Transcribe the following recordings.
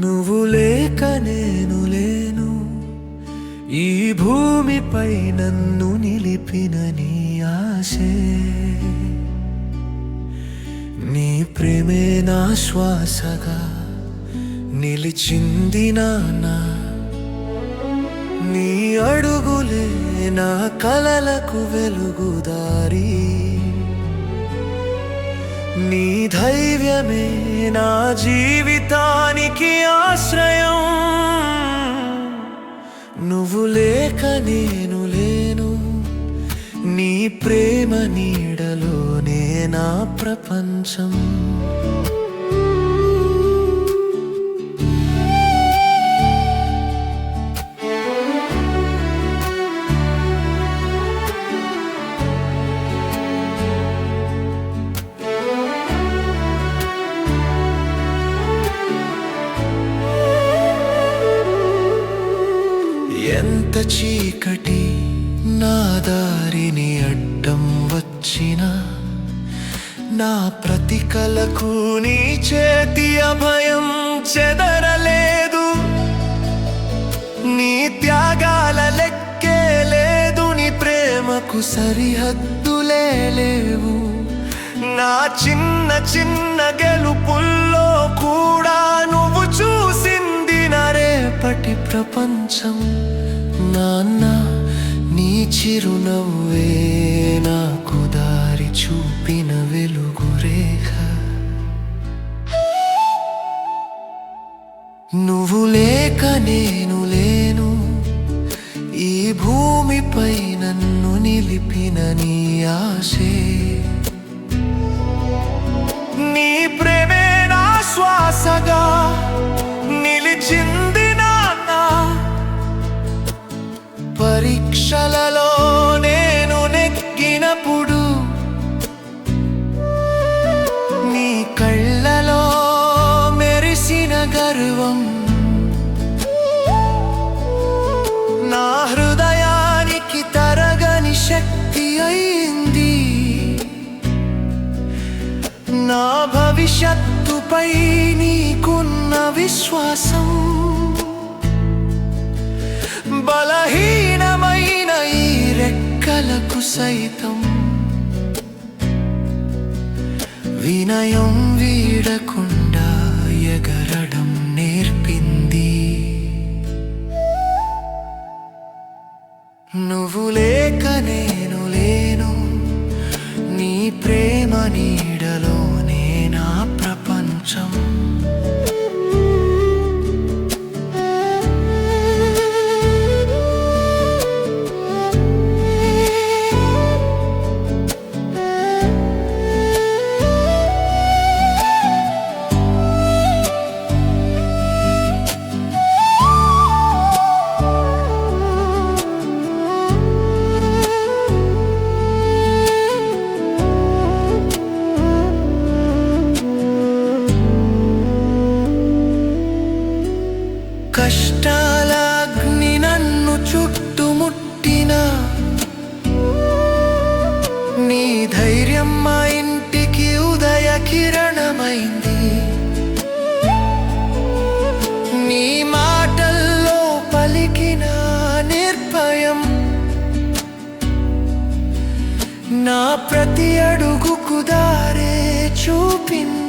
నువ్వు లేక నేను లేను. ఈ భూమిపై నన్ను నిలిపిన నీ ఆశే. నీ ప్రేమే నా శ్వాసగా నిలిచింది నానా నీ అడుగులే నా కలలకు వెలుగుదారి నీ ధైర్యమే నా జీవితానికి ఆశ్రయం. నువ్వు లేక నేను లేను. నీ ప్రేమ నీడలోనే నా ప్రపంచం. ఎంత చీకటి నా దారిని అడ్డం వచ్చినా? నా ప్రతి కలకు నీ చేతి అభయం చెదరలేదు. నీ త్యాగాల లెక్కే లేదు నీ ప్రేమకు సరిహద్దులే లేవు. నా చిన్న చిన్న గెలుపుల్లో కూడా నువ్వు చూ ప్రపంచం నాన్న నీ చిరునవ్వే నాకు దారి చూపిన వెలుగు రేఖ. నువ్వు లేక నేను లేను ఈ భూమిపై నన్ను నిలిపిన నీ ఆశే. నీ ప్రేమే నా శ్వాసగా భవిష్యత్తుపై నీకున్న విశ్వాసం బలహీనమైన ఈ రెక్కలకు సైతం వినయం వీడకుండా ఎగరడం నేర్పింది. నువ్వు లేక నేను లేను నీ ప్రేమ నీ ప్రపంచం కష్టాలాగ్ని నన్ను చుట్టుముట్టిన. నీ ధైర్యం మా ఇంటికి ఉదయ కిరణమైంది. నీ మాటల్లో పలికిన నిర్భయం. నా ప్రతి అడుగుకు దారే చూపింది.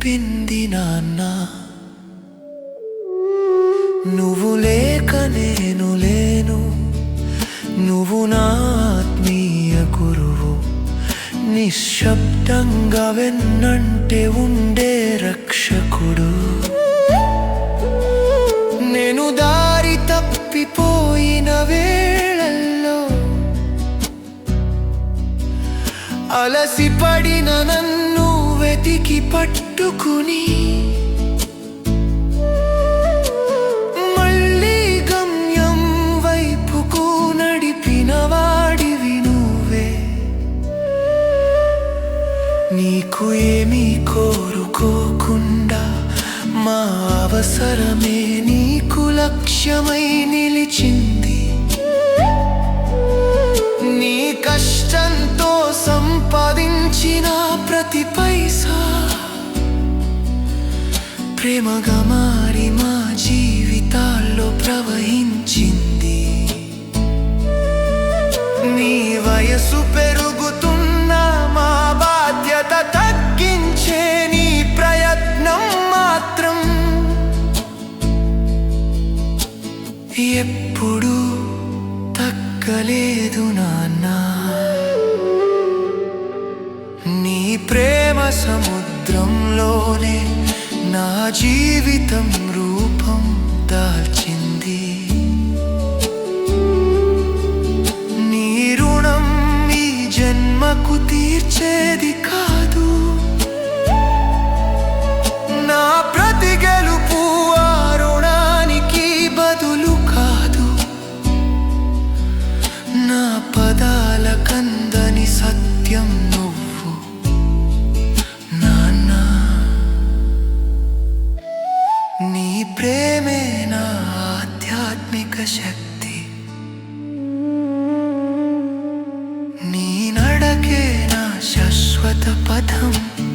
తిప్పింది నాన్న. నువ్వు లేక నేను లేను. నువ్వు నా ఆత్మీయ గురువు. నిశ్శబ్దంగా వెన్నంటే ఉండే రక్షకుడు. నేను దారి తప్పిపోయిన వేళల్లో అలసిపడిన నన్ను వెతికి పట్టుకుని మళ్ళీ గమ్యం వైపుకు నడిపిన వాడివి నువ్వే. నీకు ఏమీ కోరుకోకుండా మా అవసరమే నీకు లక్ష్యమై నిలిచింది. నీ కష్టంతో సంపాదించిన ప్రతి పైసా ప్రేమగా మారి మా జీవితాల్లో ప్రవహించింది. నీ వయసు పెరుగుతున్న మా బాధ్యత తగ్గించే నీ ప్రయత్నం మాత్రం ఎప్పుడు తగ్గలేదు నాన్నా. నీ ప్రేమ సముద్రంలోనే నా జీవితం రూపం దాల్చింది. నీ రుణం ఈ జన్మకు తీర్చే शाश्वतपथम्